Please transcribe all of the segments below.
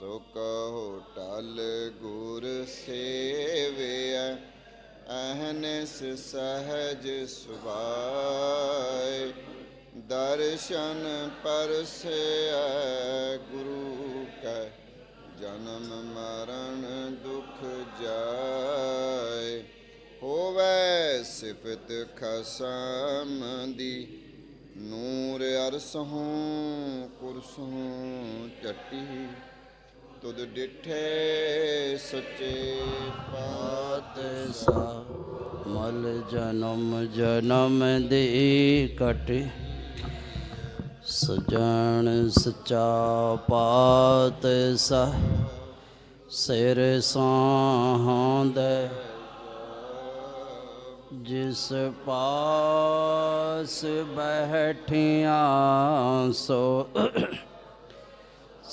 ਸੋ ਕਹੋ ਟਲ ਗੁਰ ਸੇਵਿਆ ਅਹਨਿਸ ਸਹਜ ਸੁਭਾਏ। ਦਰਸ਼ਨ ਪਰਸੈ ਗੁਰੂ ਕੈ, ਜਨਮ ਮਰਨ ਦੁਖ ਜਾਏ। ਹੋਵੇ ਸਿਫਤ ਖਸਮ ਦੀ, ਨੂਰ ਅਰਸਹੋਂ ਕੁਰਸੋਂ ਚਟੀ। ਤੁਧ ਡਿਠੇ ਸੱਚੇ ਪਾਤ ਮਲ ਜਨਮ ਜਨਮ ਦੇ ਕਟ ਸਜਣ ਸਚਾ ਪਾਤ ਸਾ। ਸਿਰ ਸਾਹੰਦ, ਜਿਸ ਪਾਸ ਬੈਠਿਆ ਸੋ।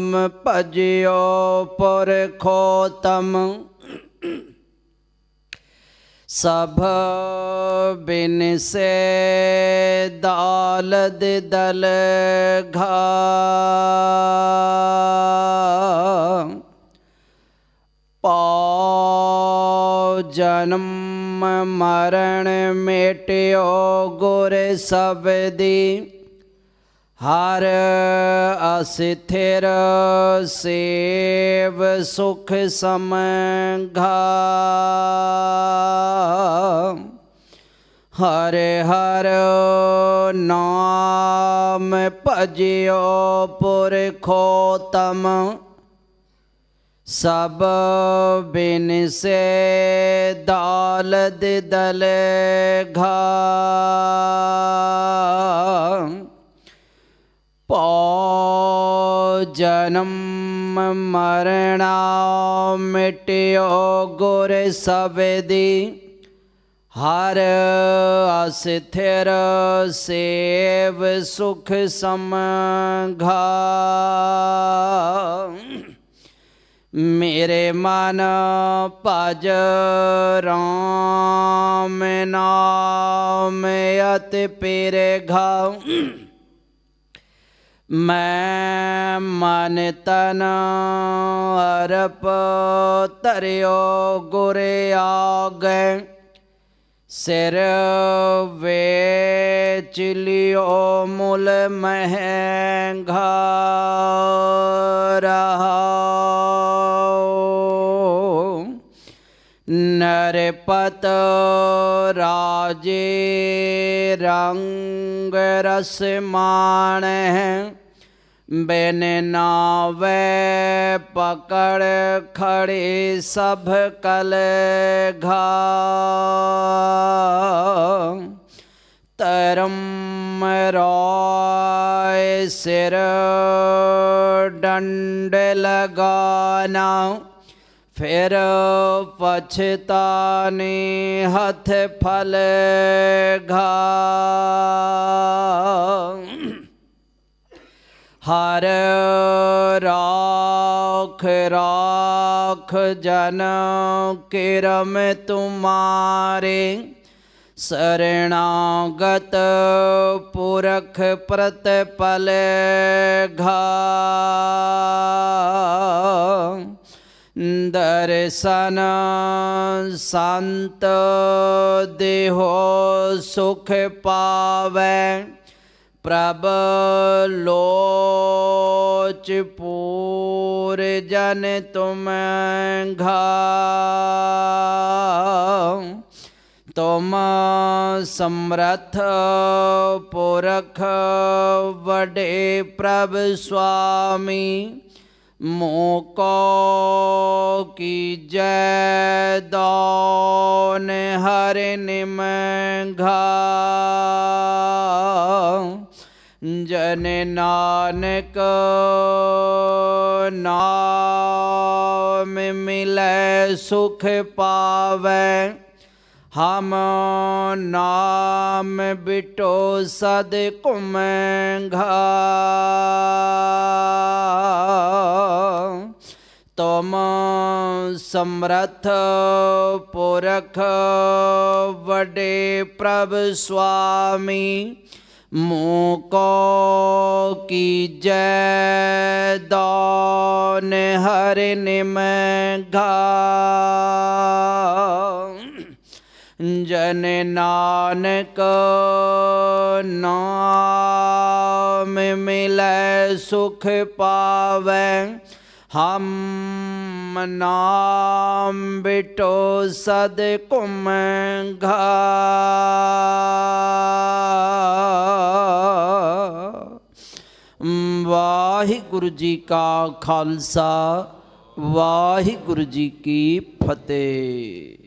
तम भजियो पर तम सब बिन से दाल दल घा। जन्म मरण मेटियो गुर सबदी हर अस्थिर सेव सुख समघा हर हर नाम भजियो पुरखोतम सब बिन से दाल दल घा जन्म मरणा मिट्यो गुर सवेदी। हर अस्थिर सेव सुख समघा मेरे मन पज राम नाम अति पेरे घा। मैं मन तन अरप तरियो गुरे आग, सिर वे चिलियो मूल महँगा नरपत राजे रंग रसमान है बिन नावे पकड़ खड़े सब कल घा तरम रॉय सिर डंड लगाना। फिर पछतानी हथ फल घा हर राख राख जन किरम तुम्हारे शरणागत पुरख प्रत पल दर्शन संत देहो सुख पावे। प्रबलोचपूर जन तुम घा तुम समर्थ पुरख बड़े प्रभ स्वामी। मोको की जय दौन हर निम घा जने नानक नाम मिले सुख पावे। हम नाम बिटो सद कुम तुम समर्थ पुरख बड़े प्रभ स्वामी। मोको की जय दौन हर निम जन नानक नाम मिले सुख पावे। ਹਮ ਨਾਮ ਬਿਟੋ ਸਦ ਘੁਮੰਘਾ ਵਾਹਿਗੁਰੂ ਜੀ ਕਾ ਖਾਲਸਾ ਵਾਹਿਗੁਰੂ ਜੀ ਕੀ ਫਤਿਹ।